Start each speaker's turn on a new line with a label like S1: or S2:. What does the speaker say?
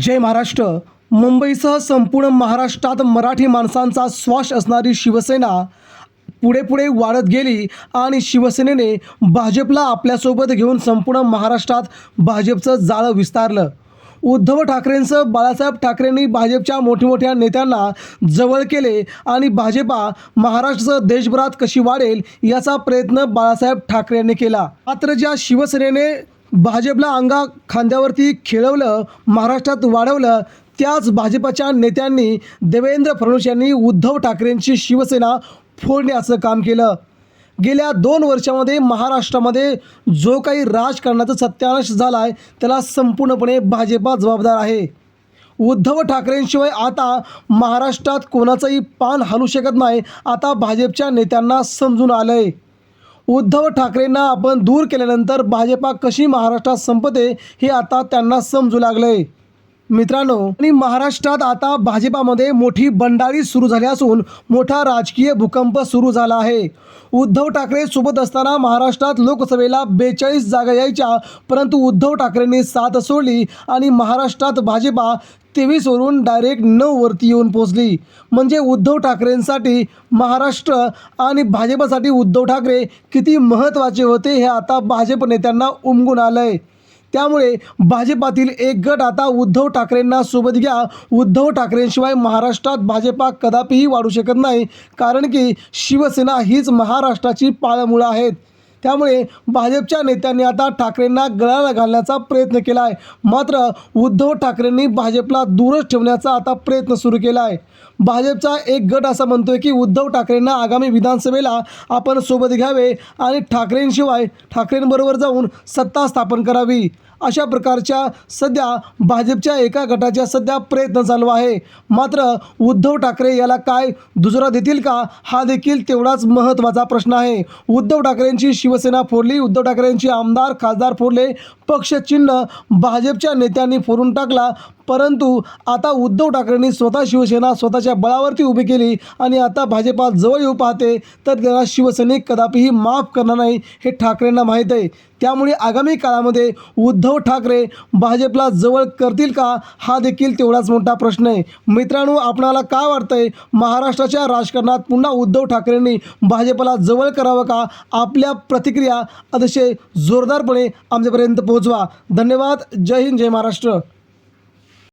S1: जय महाराष्ट्र. मुंबईसह संपूर्ण महाराष्ट्रात मराठी माणसांचा श्वास असणारी शिवसेना पुढे पुढे वाढत गेली आणि शिवसेनेने भाजपला आपल्यासोबत घेऊन संपूर्ण महाराष्ट्रात भाजपचं जाळं विस्तारलं. उद्धव ठाकरेंसह बाळासाहेब ठाकरेंनी भाजपच्या मोठमोठ्या नेत्यांना जवळ केले आणि भाजपा महाराष्ट्रासह देशभरात कशी वाढेल याचा प्रयत्न बाळासाहेब ठाकरे यांनी केला. मात्र ज्या शिवसेनेने भाजपला अंगा खांद्यावरती खेळवलं महाराष्ट्रात वाढवलं त्याच भाजपाच्या नेत्यांनी देवेंद्र फडणवीस यांनी उद्धव ठाकरेंची शिवसेना फोडण्याचं काम केलं. गेल्या दोन वर्षामध्ये महाराष्ट्रामध्ये जो काही राजकारणाचा सत्यानाश झाला आहे त्याला संपूर्णपणे भाजपा जबाबदार आहे. उद्धव ठाकरेंशिवाय आता महाराष्ट्रात कोणाचंही पान हलू शकत नाही आता भाजपच्या नेत्यांना समजून आलं आहे उद्धव ठाकरेंना आपण दूर केल्यानंतर भाजपा कशी महाराष्ट्रात संपते हे आता त्यांना समजू लागलंय. मित्रांनो आणि महाराष्ट्रात आता भाजपामध्ये मोठी बंडाळी सुरू झाली असून मोठा राजकीय भूकंप सुरू झाला आहे. उद्धव ठाकरे सोबत असताना महाराष्ट्रात लोकसभेला बेचाळीस जागा यायच्या परंतु उद्धव ठाकरेंनी साथ सोडली आणि महाराष्ट्रात भाजपा तेवीसवरून डायरेक्ट नऊवरती येऊन पोचली म्हणजे उद्धव ठाकरेंसाठी महाराष्ट्र आणि भाजपसाठी उद्धव ठाकरे किती महत्त्वाचे होते हे आता भाजप नेत्यांना उमगून आलं आहे त्यामुळे भाजपातील एक गट आता उद्धव ठाकरेंना सोबत घ्या. उद्धव ठाकरेंशिवाय महाराष्ट्रात भाजपा कदापिही वाढू शकत नाही. कारण की शिवसेना हीच महाराष्ट्राची पाळमुळं आहेत. त्यामुळे भाजपच्या नेत्यांनी आता ठाकरेंना गळाला घालण्याचा प्रयत्न केला आहे. मात्र उद्धव ठाकरेंनी भाजपला दूरच ठेवण्याचा आता प्रयत्न सुरू केला आहे. भाजपचा एक गट असा म्हणतोय की उद्धव ठाकरेंना आगामी विधानसभेला आपण सोबत घ्यावे आणि ठाकरेंशिवाय ठाकरेंबरोबर जाऊन सत्ता स्थापन करावी. अशा प्रकारच्या सध्या भाजपच्या एका गटाच्या सध्या प्रयत्न चालू आहे. मात्र उद्धव ठाकरे याला काय दुजोरा देतील का? हा देखील तेवढाच महत्त्वाचा प्रश्न आहे. उद्धव ठाकरेंची शिवसेना फोडली उद्धव ठाकरेंची आमदार खासदार फोडले पक्षचिन्ह भाजपच्या नेत्यांनी फोडून टाकला. परंतु आता उद्धव ठाकरेंनी स्वतः शिवसेना स्वतःच्या बळावरती उभी केली आणि आता भाजपा जवळ येऊ पाहते तर त्याला शिवसैनिक कदापिही माफ करणार नाही हे ठाकरेंना माहीत आहे. त्यामुळे आगामी काळामध्ये उद्धव उद्धव ठाकरे भाजपला जवळ करतील का? हा देखील तेवढाच मोठा प्रश्न आहे. मित्रांनो आपणाला काय वाटतंय? महाराष्ट्राच्या राजकारणात पुन्हा उद्धव ठाकरेंनी भाजपला जवळ करावं का? आपल्या प्रतिक्रिया अतिशय जोरदारपणे आमच्यापर्यंत पोहोचवा. धन्यवाद. जय हिंद जय महाराष्ट्र.